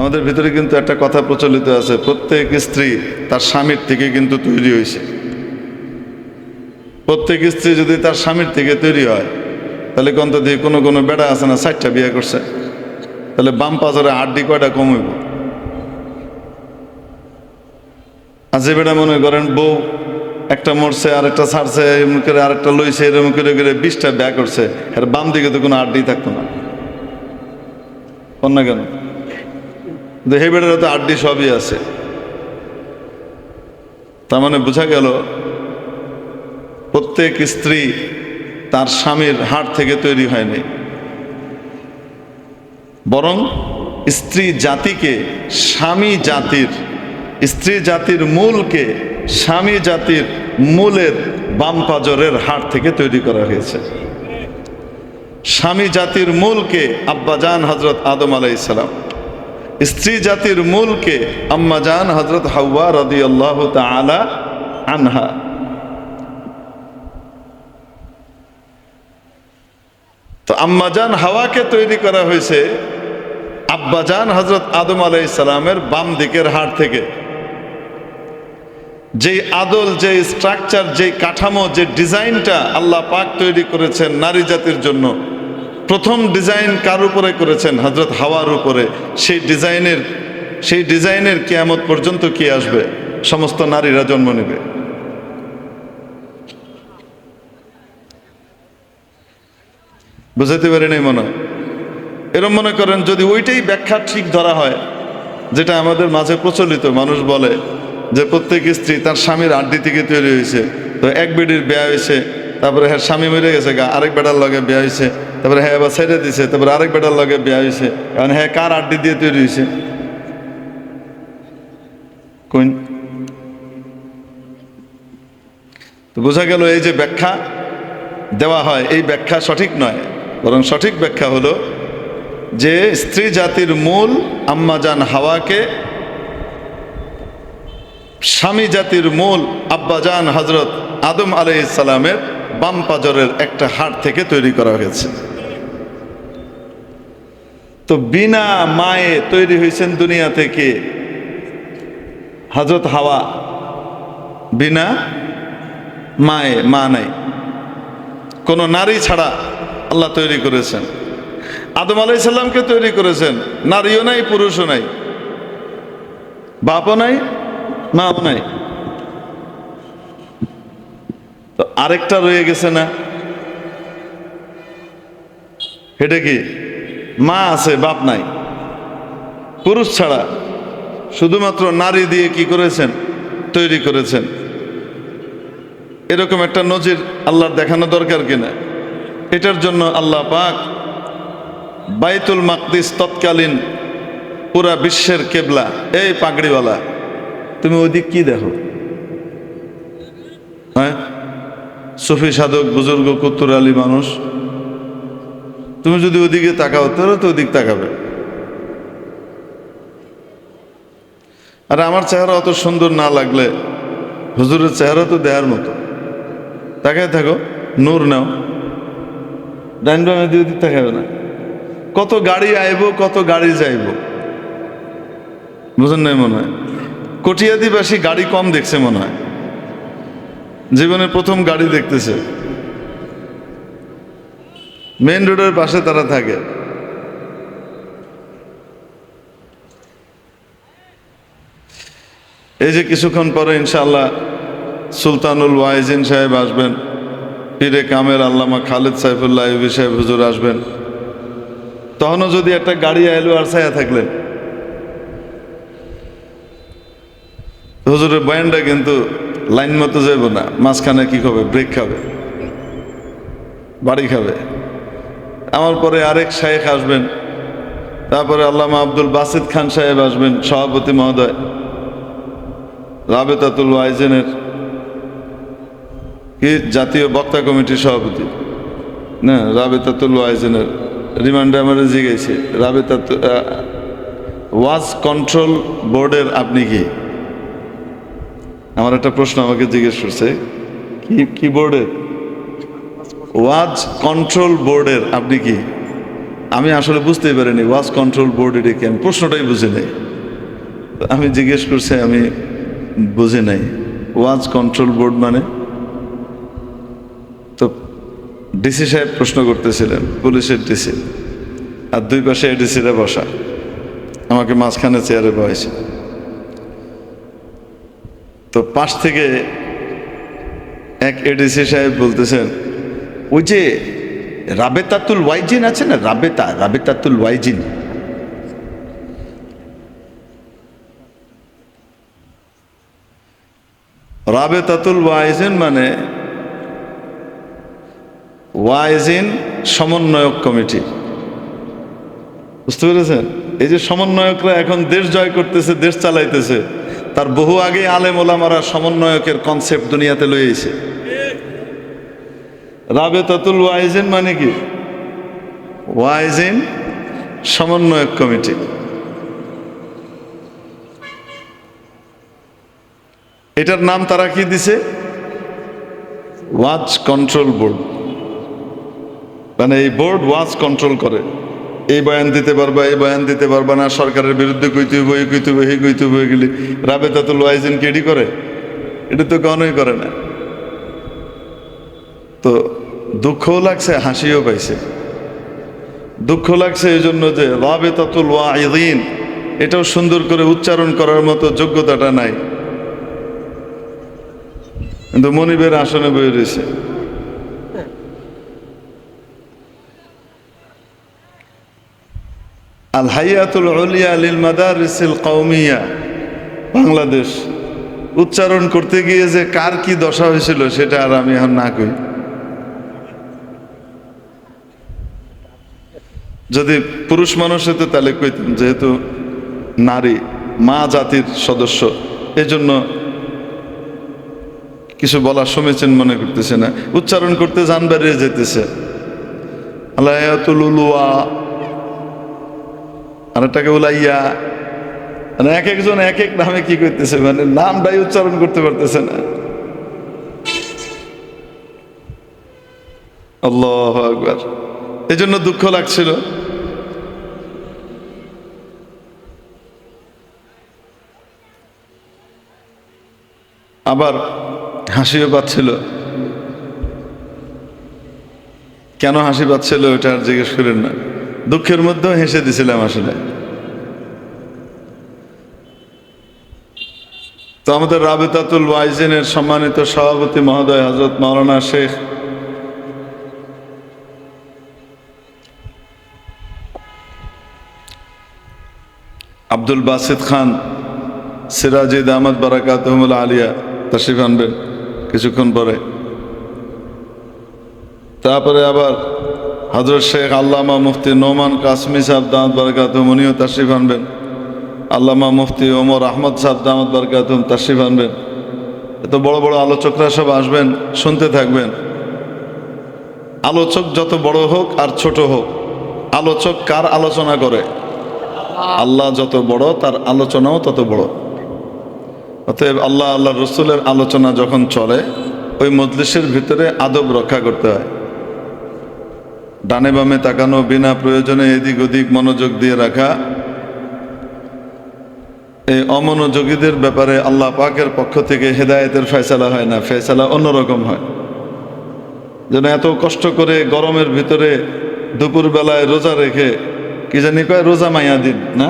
আমাদের ভিতরে কিন্তু একটা কথা প্রচলিত আছে, প্রত্যেক স্ত্রী তার স্বামীর থেকে কিন্তু তৈরি হয়েছে। প্রত্যেক স্ত্রী যদি তার স্বামীর থেকে তৈরি হয়, তাহলে কন্ত দিয়ে কোনো কোনো বেড়া আছে না, ষাটটা বিয়ে করছে। তাহলে বাম পাজরে আড্ডি কয়টা কমইব আর যে বেড়া মনে করেন বউ একটা মরছে, আরেকটা ছাড়ছে, এরকম করে আরেকটা লইছে, এরকম করে করে বিশটা ব্যয় করছে, আর বাম দিকে তো কোনো আড্ডি থাকতো না। অন্য কেন? কিন্তু হে বেড়ার তো আড্ডি সবই আছে। তার মানে বোঝা গেল, প্রত্যেক স্ত্রী তার স্বামীর হাট থেকে তৈরি হয়নি। বরং স্ত্রী জাতিকে, স্বামী জাতির, স্ত্রী জাতির মূলকে, স্বামী জাতির মূলের বাম পাজরের হাট থেকে তৈরি করা হয়েছে। স্বামী জাতির মূলকে আব্বাজান হজরত আদম আলাইসালাম স্ত্রী জাতির মূলকে আম্মাজান হজরত হাওয়া রদি আল্লাহ তালা আনহা। তো আম্মাজান হাওয়াকে তৈরি করা হয়েছে আব্বাজান হজরত আদম আলাইসালামের বাম দিকের হাড় থেকে। যে আদল যে স্ট্রাকচার যে কাঠামো, যে ডিজাইনটা আল্লাহ পাক তৈরি করেছেন নারী জাতির জন্য প্রথম ডিজাইন কার উপরে করেছেন? হজরত হাওয়ার উপরে। সেই ডিজাইনের সেই ডিজাইনের কেয়ামত পর্যন্ত কি আসবে? সমস্ত নারীরা জন্ম নেবে। বুঝাতে পারি নাই মনে হয়? এরম মনে করেন, যদি ওইটাই ব্যাখ্যা ঠিক ধরা হয়, যেটা আমাদের মাঝে প্রচলিত, মানুষ বলে যে প্রত্যেক স্ত্রী তার স্বামীর আড্ডি থেকে তৈরি হয়েছে। তো এক বেডির বিয়া হয়েছে, তারপরে হ্যাঁ স্বামী মরে গেছে গা, আরেক বেটার লগে বিয়া হয়েছে। তারপরে হ্যাঁ এবার ছেড়ে দিছে, তারপরে আরেক বেটার লগে বিয়া হয়েছে এখন হ্যাঁ কার আড্ডি দিয়ে তৈরি হয়েছে কোন? তো বোঝা গেল এই যে ব্যাখ্যা দেওয়া হয়, এই ব্যাখ্যা সঠিক নয়। বরং সঠিক ব্যাখ্যা হলো যে স্ত্রী জাতির মূল আম্মাজান হাওয়াকে স্বামী জাতির মূল আব্বাজান হজরত আদম আলাই ইসালামের বাম পাজরের একটা হাট থেকে তৈরি করা হয়েছে। তো বিনা মায়ে তৈরি হয়েছেন দুনিয়া থেকে। হজরত হাওয়া, বিনা মায়ে মা নাই। কোনো নারী ছাড়া আল্লাহ তৈরি করেছেন। আদম আলাই সাল্লামকে তৈরি করেছেন। নারীও নাই, পুরুষও নাই। বাপও নাই, মাও নাই। তো আরেকটা রয়ে গেছে না? এটা কি? মা আছে, বাপ নাই। পুরুষ ছাড়া শুধুমাত্র নারী দিয়ে কি করেছেন? তৈরি করেছেন। এরকম একটা নজির আল্লাহর দেখানো দরকার কিনা? এটার জন্য আল্লাহ পাক বাইতুল মাকদিস তৎকালীন পুরা বিশ্বের কেবলা, এই পাগড়িওয়ালা, তুমি ওদিক কি দেখো? হ্যাঁ? সফি সাধক, বুজুর্গ কুত্তুর আলী মানুষ তুমি যদি ওদিকে তাকাও, তাহলে তো ওদিক তাকাবে। আর আমার চেহারা অত সুন্দর না লাগলে হুজুরের চেহারা তো দেওয়ার মতো। তাকায় থাকো, নূর নাও। ডাইন বামে দিয়ে তাকাবে না। কত গাড়ি আইব, কত গাড়ি যাইব। বুঝেন নাই মনে হয়? কটিয়াদিবাসী গাড়ি কম দেখছে মনে হয়। জীবনে প্রথম গাড়ি দেখতেছে। মেন রোডের পাশে তারা থাকে। এই যে কিছুক্ষণ পরে ইনশাআল্লাহ সুলতানুল ওয়াইজিন সাহেব আসবেন, পীরে কামের আল্লামা খালেদ সাইফুল্লাহ ইবি সাহেব হুজুর আসবেন। তখনও যদি একটা গাড়ি আইলো আর ছায়া থাকলে। হুজুরের বয়ানটা কিন্তু লাইন মতো যাইব না, মাঝখানে কি খাবে? ব্রেক খাবে। বাড়ি খাবে। আমার পরে আরেক শায়েখ আসবেন, তারপরে আল্লামা আব্দুল বাসিদ খান সাহেব আসবেন, সভাপতি মহোদয়। রাবেতাতুল ওয়াইজেনের কি জাতীয় বক্তা কমিটির সভাপতি। না, রাবেতাতুল ওয়াইজেনের রিমান্ডে আমার জিগেছে রাবেতাতু ওয়াজ কন্ট্রোল বোর্ডের আপনি কি? আমার একটা প্রশ্ন আমাকে জিজ্ঞেস করছে, কি কি বোর্ডের ওয়াজ কন্ট্রোল বোর্ডের আপনি কি? আমি আসলে বুঝতেই পারিনি, ওয়াজ কন্ট্রোল বোর্ড এটা কি আমি প্রশ্নটাই বুঝি নাই। আমি জিজ্ঞেস করছি, আমি বুঝি নাই। ওয়াজ কন্ট্রোল বোর্ড মানে? তো ডিসি সাহেব প্রশ্ন করতেছিলেন, পুলিশের ডিসি। আর দুই পাশে এডিসিরা বসা। আমাকে মাঝখানে চেয়ারে বসেছে তো পাশ থেকে এক এডিসি সাহেব বলতেছেন ওই যে রাবেতাতুল ওয়াইজিন আছে না? রাবেতা, রাবেতাতুল ওয়াইজিন। রাবেতাতুল ওয়াইজিন মানে ওয়াইজিন সমন্বয়ক কমিটি। বুঝতে পেরেছেন? এই যে সমন্বয়করা এখন দেশ জয় করতেছে, দেশ চালাইতেছে, তার বহু আগে আলেম ওলামারা সমন্বয়কের কনসেপ্ট দুনিয়াতে লইয়েছে রাবেতাতুল ওয়াইজিন মানে কি? ওয়াইজিন সমন্বয়ক কমিটি। এটার নাম তারা কি দিছে? Watch control board. মানে এই বোর্ড ওয়াচ কন্ট্রোল করে। এই বয়ান দিতে পারবা, এই বয়ান দিতে পারবা না, সরকারের বিরুদ্ধে কইতে হইব, এই কইতে হইব এই কইতে হইব এগুলি রাবেতাতুল ওয়াইজিন কেডি করে? এটা তো কখনোই করে না। তো দুঃখও লাগছে, হাসিও পাইছে। দুঃখ লাগছে এই জন্য যে রাবেতাতুল ওয়াইদিন এটাও সুন্দর করে উচ্চারণ করার মতো যোগ্যতাটা নাই। কিন্তু মনিবের আসনে বয়ে রয়েছে। আল হাইয়াতুল উলিয়া লিল মাদারিসিল কওমিয়া, বাংলাদেশ। উচ্চারণ করতে গিয়ে যে কার কি দশা হয়েছিল, সেটা আর আমি এখন না কই। যদি পুরুষ মানুষ হতো তাহলে কইতাম যেহেতু নারী, মা জাতির সদস্য, এজন্য কিছু বলা সমীচীন মনে করতেছে না। উচ্চারণ করতে জান বেরিয়ে যেতেছে। আল্লাহাতুল উলুয়া আরেকটাকে উলাইয়া। মানে এক একজন এক এক নামে কি করতেছে মানে নামটাই উচ্চারণ করতে পারতেছে না। আল্লাহ আকবার। এই জন্য দুঃখ লাগছিল। আবার হাসিও পাচ্ছিল। কেন হাসি পাচ্ছিল ওটা আর জিজ্ঞেস করেন না। দুঃখের মধ্যেও হেসে দিছিলাম আসলে। তো আমাদের রাবেতাতুল ওয়াইজেনের সম্মানিত সভাপতি মহোদয় হজরত মাওলানা শেখ আব্দুল বাসিদ খান, সিরাজিদ আহমদ বারাকাতহমুল আলিয়া তশরিফ আনবেন কিছুক্ষণ পরে। তারপরে আবার হজরত শেখ আল্লামা মুফতি নোমান কাসমি সাহেব দামদ বারকাতুম উনিও তাশরিফ আনবেন। আল্লামা মুফতি ওমর আহমদ সাহেব দামদ বারকাতুম তাশরিফ আনবেন। এত বড় বড় আলোচকরা সব আসবেন, শুনতে থাকবেন। আলোচক যত বড় হোক আর ছোট হোক, আলোচক কার আলোচনা করে? আল্লাহ যত বড় তার আলোচনাও তত বড়। অতএব আল্লাহ আল্লাহ রসুলের আলোচনা যখন চলে, ওই মজলিসের ভিতরে আদব রক্ষা করতে হয়। ডানে বামে তাকানো, বিনা প্রয়োজনে এদিক ওদিক মনোযোগ দিয়ে রাখা। এই অমনোযোগীদের ব্যাপারে আল্লাহ পাকের পক্ষ থেকে হেদায়েতের ফয়সালা হয় না, ফয়সালা অন্যরকম হয়। যেন এত কষ্ট করে গরমের ভিতরে দুপুরবেলায় রোজা রেখে, কি জানি কয়, রোজা মাইয়া দিন, না?